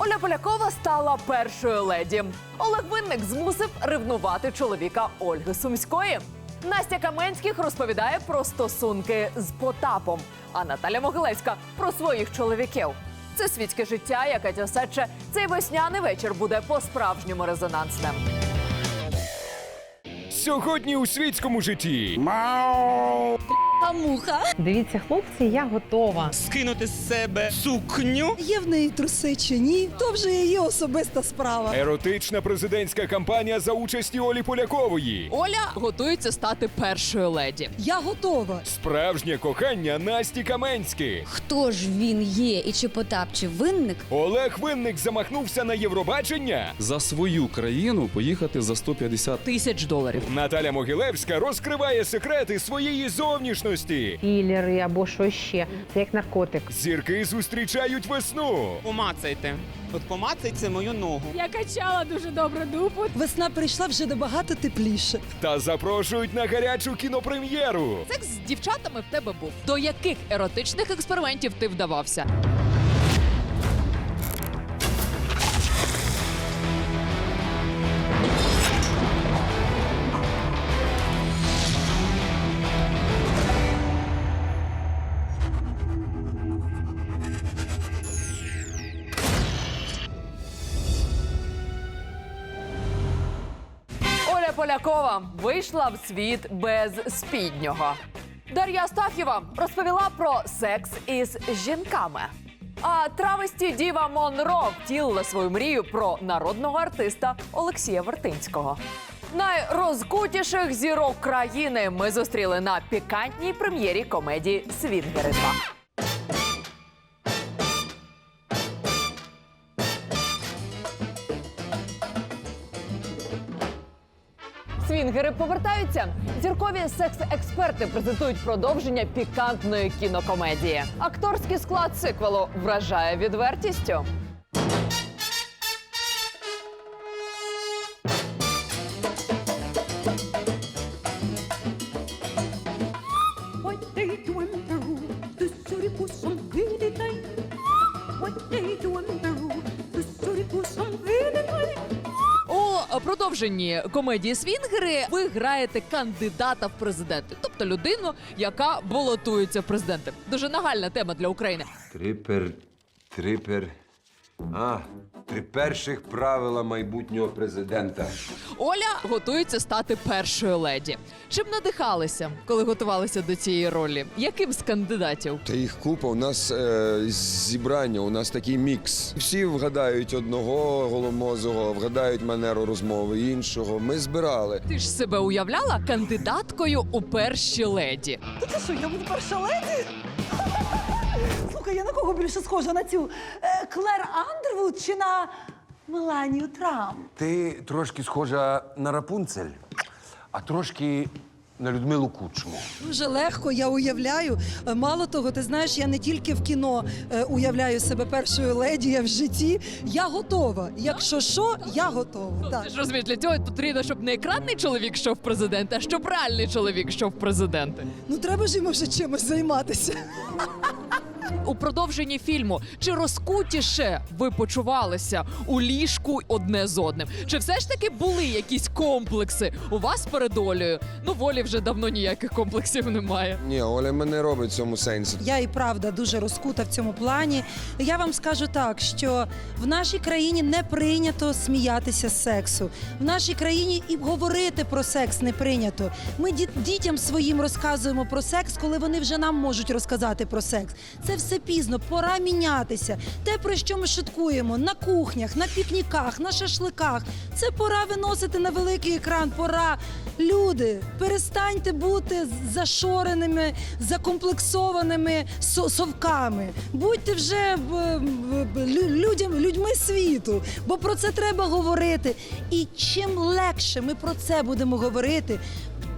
Оля Полякова стала першою леді. Олег Винник змусив ревнувати чоловіка Ольги Сумської. Настя Каменських розповідає про стосунки з Потапом, а Наталя Могилевська про своїх чоловіків. Це світське життя, яке Катя Цей весняний вечір буде по-справжньому резонансним. Сьогодні у світському житті. Дивіться, хлопці, я готова. скинути з себе сукню. Є в неї труси чи ні, то вже її особиста справа. Еротична президентська кампанія за участі Олі Полякової. Оля готується стати першою леді. Я готова. Справжнє кохання Насті Каменських. Хто ж він є і чи Потап, чи винник? Олег Винник замахнувся на Євробачення. за свою країну поїхати за 150 Тисяч доларів. Наталя Могилевська розкриває секрети своєї зовнішності. Філери або що ще. Це як наркотик. Зірки зустрічають весну. Помацайте. От помацайте мою ногу. Я качала дуже добре дупу. Весна прийшла вже набагато тепліше. Та запрошують на гарячу кінопрем'єру. Секс з дівчатами в тебе був. До яких еротичних експериментів ти вдавався? Полякова вийшла в світ без спіднього. Дар'я Астаф'єва розповіла про секс із жінками. А травесті Діва Монро втілила свою мрію про народного артиста Олексія Вертинського. Найрозкутіших зірок країни ми зустріли на пікантній прем'єрі комедії Свінгери 2. Свінгери повертаються. Зіркові секс-експерти презентують продовження пікантної кінокомедії. Акторський склад сиквелу вражає відвертістю. Продовженні комедії Свінгери ви граєте кандидата в президенти, тобто людину, яка балотується в президенти. Дуже нагальна тема для України. Трипер, трипер. А, три перших правила майбутнього президента. Оля готується стати першою леді. Чим надихалися, коли готувалися до цієї ролі? Яким з кандидатів? Та їх купа. У нас е, зібрання, у нас такий мікс. Всі вгадають одного голомозого, вгадають манеру розмови іншого. Ми збирали. Ти ж себе уявляла кандидаткою у перші леді? Та це що, я буду перша леді? Слухай, я на кого більше схожа? На цю е, Клер Андервуд чи на Меланію Трамп? Ти трошки схожа на Рапунцель, а трошки на Людмилу Кучму. Дуже легко, я уявляю. Е, Мало того, ти знаєш, я не тільки в кіно е, уявляю себе першою леді, я в житті. Я готова. Якщо що, я готова. Так. Ти ж розумієш, для цього потрібно, щоб не екранний чоловік йшов в президенти, а щоб реальний чоловік йшов в президенти. Ну треба ж йому вже чимось займатися. У продовженні фільму чи розкутіше ви почувалися у ліжку одне з одним? Чи все ж таки були якісь комплекси у вас перед Олею? Ну, волі вже давно ніяких комплексів немає. Ні, Оля мене робить в цьому сенсі. Я і правда дуже розкута в цьому плані. Я вам скажу так, що в нашій країні не прийнято сміятися з сексу. В нашій країні і говорити про секс не прийнято. Ми діт- дітям своїм розказуємо про секс, коли вони вже нам можуть розказати про секс. Це все пізно, пора мінятися. Те, про що ми шуткуємо на кухнях, на пікніках, на шашликах. Це пора виносити на великий екран. Пора. Люди, перестаньте бути зашореними, закомплексованими со- совками. Будьте вже лю- людям, людьми світу, бо про це треба говорити. І чим легше ми про це будемо говорити,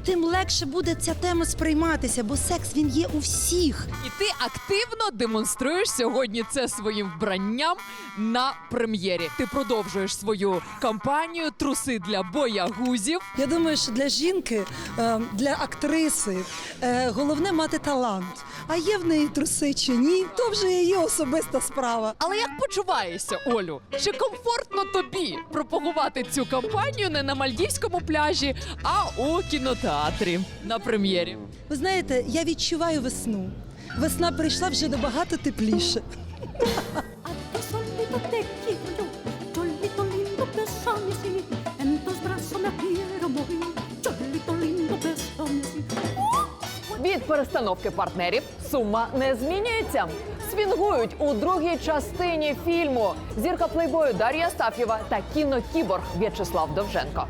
тим легше буде ця тема сприйматися, бо секс він є у всіх. І ти активно демонструєш сьогодні це своїм вбранням на прем'єрі. Ти продовжуєш свою кампанію Труси для боягузів. Я думаю, що для жінки, е, для актриси е, головне мати талант. А є в неї труси чи ні, то вже її особиста справа. Але як почуваєшся, Олю? Чи комфортно тобі пропагувати цю кампанію не на мальдівському пляжі, а у кінотеатрі на прем'єрі? Ви знаєте, я відчуваю весну. Весна прийшла вже набагато тепліше. Від перестановки партнерів сума не змінюється. Свінгують у другій частині фільму зірка плейбою Дар'я Астаф'єва та кінокіборг В'ячеслав Довженко.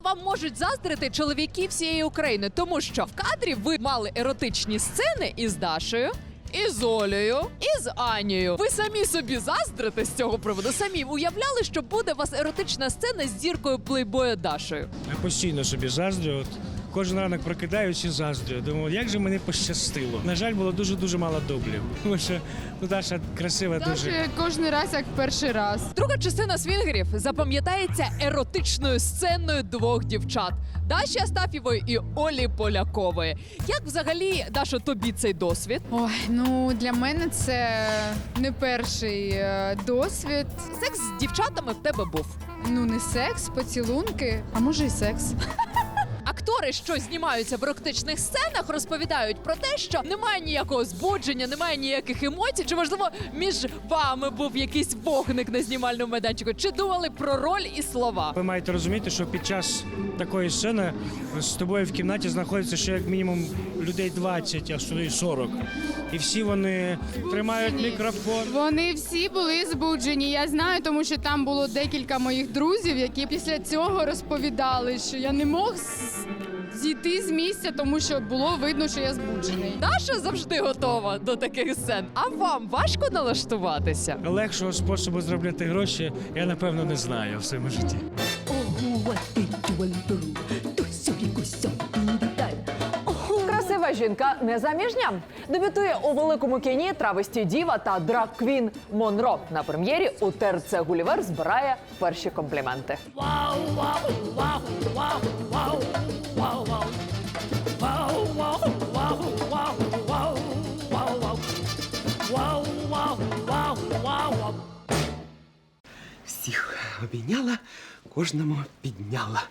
Вам можуть заздрити чоловіки всієї України, тому що в кадрі ви мали еротичні сцени із Дашею. І з Олею, і з Анією. Ви самі собі заздрите з цього приводу. Самі уявляли, що буде у вас еротична сцена з зіркою плейбоя Дашею. Я постійно собі заздрю. Кожен ранок прокидаюсь і заздрю. Думаю, як же мені пощастило. На жаль, було дуже дуже мало дублів. Тому що ну, Даша красива дуже. кожен раз як перший раз. Друга частина свінгерів запам'ятається еротичною сценою двох дівчат Даші Астафєвої і Олі Полякової. Як взагалі, Даша, тобі цей досвід? Ой, ну для мене це не перший е, досвід. Секс з дівчатами в тебе був. Ну не секс, поцілунки, а може і секс. Актори, що знімаються в еротичних сценах, розповідають про те, що немає ніякого збудження, немає ніяких емоцій. Чи можливо між вами був якийсь вогник на знімальному майданчику? Чи думали про роль і слова? Ви маєте розуміти, що під час такої сцени з тобою в кімнаті знаходиться ще як мінімум людей 20, а сюди й 40. І всі вони тримають мікрофон. Вони всі були збуджені. Я знаю, тому що там було декілька моїх друзів, які після цього розповідали, що я не мог зійти з місця, тому що було видно, що я збуджений. Даша завжди готова до таких сцен. А вам важко налаштуватися? Легшого способу заробляти гроші я напевно не знаю в своєму житті. Oh, what did you Жінка незаміжня. Дебютує у великому кіні травесті діва та драг-квін Монро. На прем'єрі у ТРЦ Гулівер збирає перші компліменти. Всіх обійняла, кожному підняла.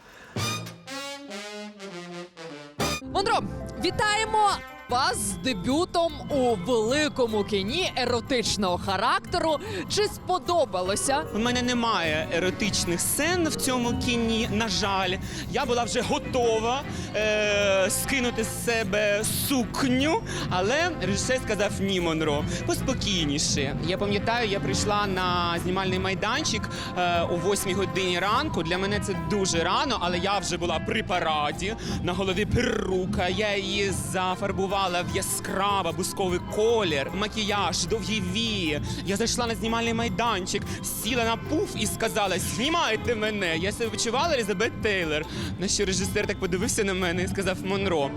Монро, вітаємо вас з дебютом у великому кіні еротичного характеру. Чи сподобалося? У мене немає еротичних сцен в цьому кіні. На жаль, я була вже готова е- скинути з себе сукню, але режисер сказав ні, Монро, поспокійніше. Я пам'ятаю, я прийшла на знімальний майданчик е- о 8 годині ранку. Для мене це дуже рано, але я вже була при параді. На голові перука. Я її зафарбувала в яскраво бусковий колір, макіяж, довгі вії. Я зайшла на знімальний майданчик, сіла на пуф і сказала: знімайте мене. Я себе відчувала Елізабет Тейлор. На що режисер так подивився на мене і сказав: Монро,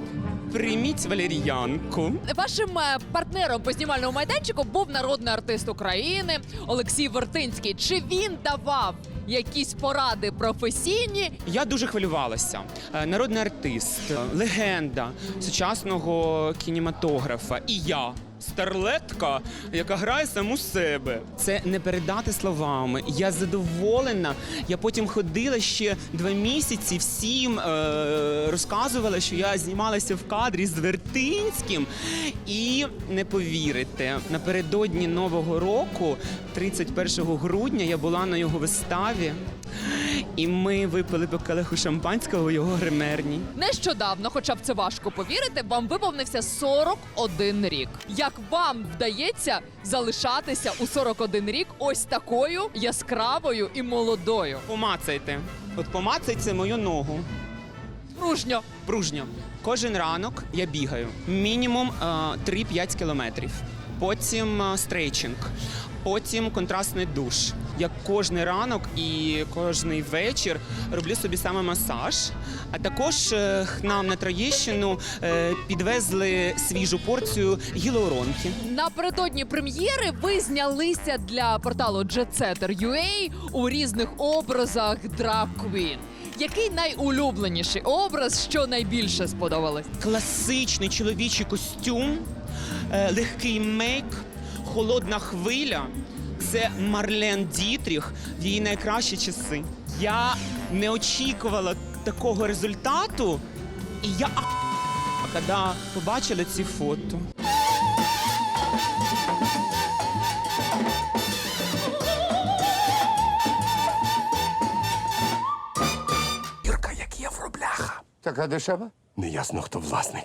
прийміть валеріянку. Вашим е, партнером по знімальному майданчику був народний артист України Олексій Вертинський. Чи він давав якісь поради професійні? Я дуже хвилювалася. Е, Народний артист, легенда сучасного кінематографа. І я. Старлетка, яка грає саму себе. Це не передати словами. Я задоволена. Я потім ходила ще два місяці. Всім е- розказувала, що я знімалася в кадрі з Вертинським. І не повірите, напередодні Нового року, 31 грудня, я була на його виставі. І ми випили по келиху шампанського у його гримерні. Нещодавно, хоча б це важко повірити, вам виповнився 41 рік. Як вам вдається залишатися у 41 рік ось такою яскравою і молодою? Помацайте. От помацайте мою ногу. Мужньо. Пружньо. Кожен ранок я бігаю. Мінімум е, 3-5 кілометрів. Потім е, стрейчинг. Потім контрастний душ. Я кожний ранок і кожний вечір роблю собі саме масаж. А також е, нам на Троєщину е, підвезли свіжу порцію гілоуронки. Напередодні прем'єри ви знялися для порталу JetSetter.ua у різних образах Drag Queen. Який найулюбленіший образ, що найбільше сподобалось? Класичний чоловічий костюм, е, легкий мейк, холодна хвиля. Це Марлен Дітріх в її найкращі часи. Я не очікувала такого результату, і я а**, коли побачила ці фото. Така дешева? Неясно, хто власник.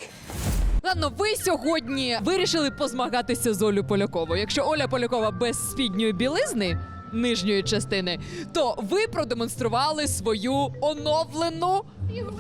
Ладно, ви сьогодні вирішили позмагатися з Олю Поляковою. Якщо Оля Полякова без спідньої білизни нижньої частини, то ви продемонстрували свою оновлену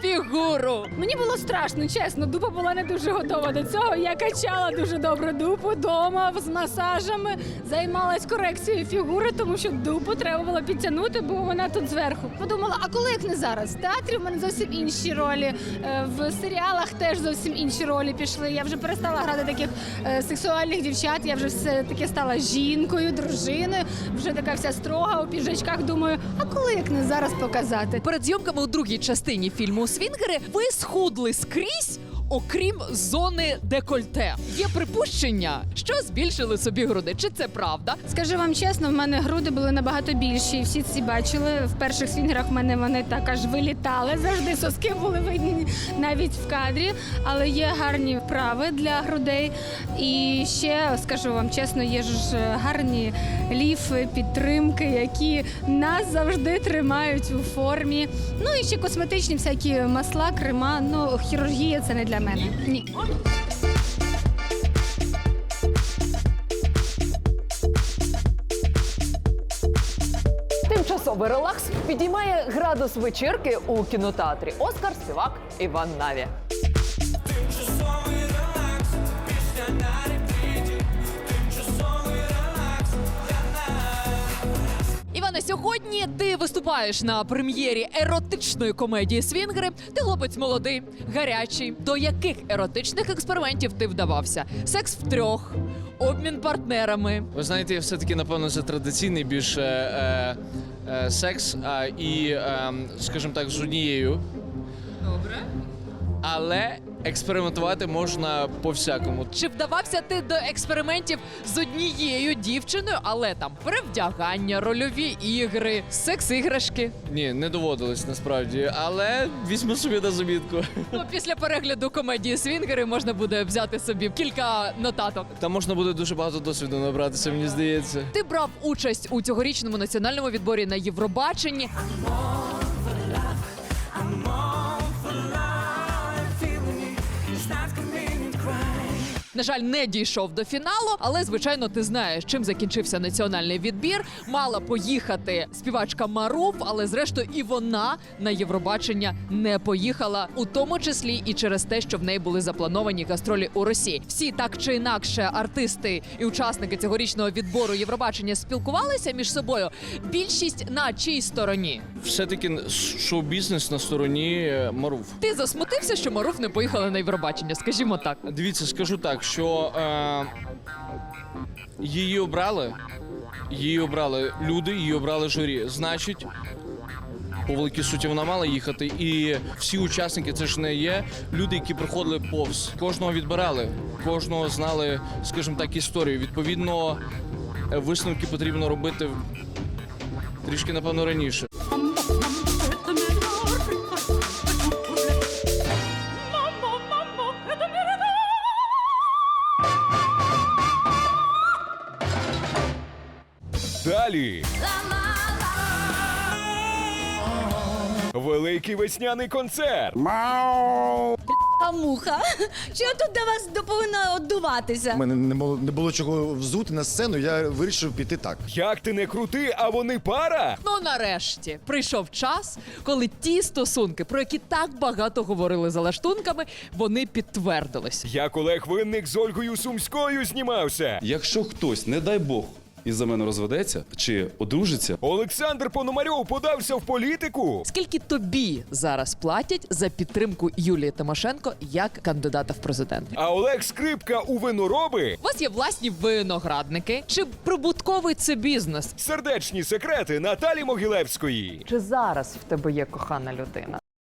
фігуру. Мені було страшно, чесно. Дупа була не дуже готова до цього. Я качала дуже добре дупу вдома з масажами, займалась корекцією фігури, тому що дупу треба було підтягнути, бо вона тут зверху. Подумала, а коли як не зараз? В театрі в мене зовсім інші ролі. е, В серіалах теж зовсім інші ролі пішли. Я вже перестала грати таких е, сексуальних дівчат. Я вже все таки стала жінкою, дружиною. Вже така вся строга у піджачках. Думаю, а коли як не зараз показати? Перед зйомками у другій частині фільму Свінгери ви схудли скрізь. Окрім зони декольте, є припущення, що збільшили собі груди. Чи це правда? Скажу вам чесно, в мене груди були набагато більші. Всі ці бачили. В перших свінгерах в мене вони так аж вилітали. Завжди соски були видні навіть в кадрі. Але є гарні вправи для грудей. І ще скажу вам чесно, є ж гарні ліфи, підтримки, які нас завжди тримають у формі. Ну і ще косметичні всякі масла, крема. Ну хірургія це не для мене. Ні. Тимчасовий релакс підіймає градус вечірки у кінотеатрі. Оскар співак Іван Наві. Іване, сьогодні ти виступаєш на прем'єрі еротичної комедії Свінгери. Ти хлопець молодий, гарячий. До яких еротичних експериментів ти вдавався? Секс втрьох, обмін партнерами. Ви знаєте, я все-таки, напевно, це традиційний більше е, е, секс а, і, е, скажімо так, з однією. Добре. Але експериментувати можна по-всякому. Чи вдавався ти до експериментів з однією дівчиною, але там перевдягання, рольові ігри, секс-іграшки? Ні, не доводилось насправді, але візьму собі на замітку. Ну, після перегляду комедії Свінгери можна буде взяти собі кілька нотаток. Там можна буде дуже багато досвіду набратися, мені здається. Ти брав участь у цьогорічному національному відборі на Євробаченні. На жаль, не дійшов до фіналу, але звичайно, ти знаєш, чим закінчився національний відбір. Мала поїхати співачка Маруф, але зрештою і вона на Євробачення не поїхала, у тому числі і через те, що в неї були заплановані гастролі у Росії. Всі так чи інакше артисти і учасники цьогорічного відбору Євробачення спілкувалися між собою. Більшість на чій стороні? Все-таки шоу-бізнес на стороні е, Маруф. Ти засмутився, що Маруф не поїхала на Євробачення? Скажімо так. Дивіться, скажу так, що е, її обрали, її обрали люди, її обрали журі. Значить, по великій суті вона мала їхати. І всі учасники це ж не є люди, які проходили повз. Кожного відбирали, кожного знали, скажімо так, історію. Відповідно, висновки потрібно робити трішки, напевно, раніше. Далі. Великий весняний концерт. А муха. Що я тут до вас до- повинна оддуватися? У мене не було не було чого взути на сцену. Я вирішив піти так. Як ти не крути, а вони пара? Ну нарешті прийшов час, коли ті стосунки, про які так багато говорили за лаштунками, вони підтвердились. Як Олег Винник з Ольгою Сумською знімався. Якщо хтось, не дай Бог, із-за мене розведеться чи одружиться, Олександр Пономарьов подався в політику. Скільки тобі зараз платять за підтримку Юлії Тимошенко як кандидата в президенти? А Олег Скрипка у винороби. У вас є власні виноградники чи прибутковий це бізнес? Сердечні секрети Наталі Могилевської. Чи зараз в тебе є кохана людина?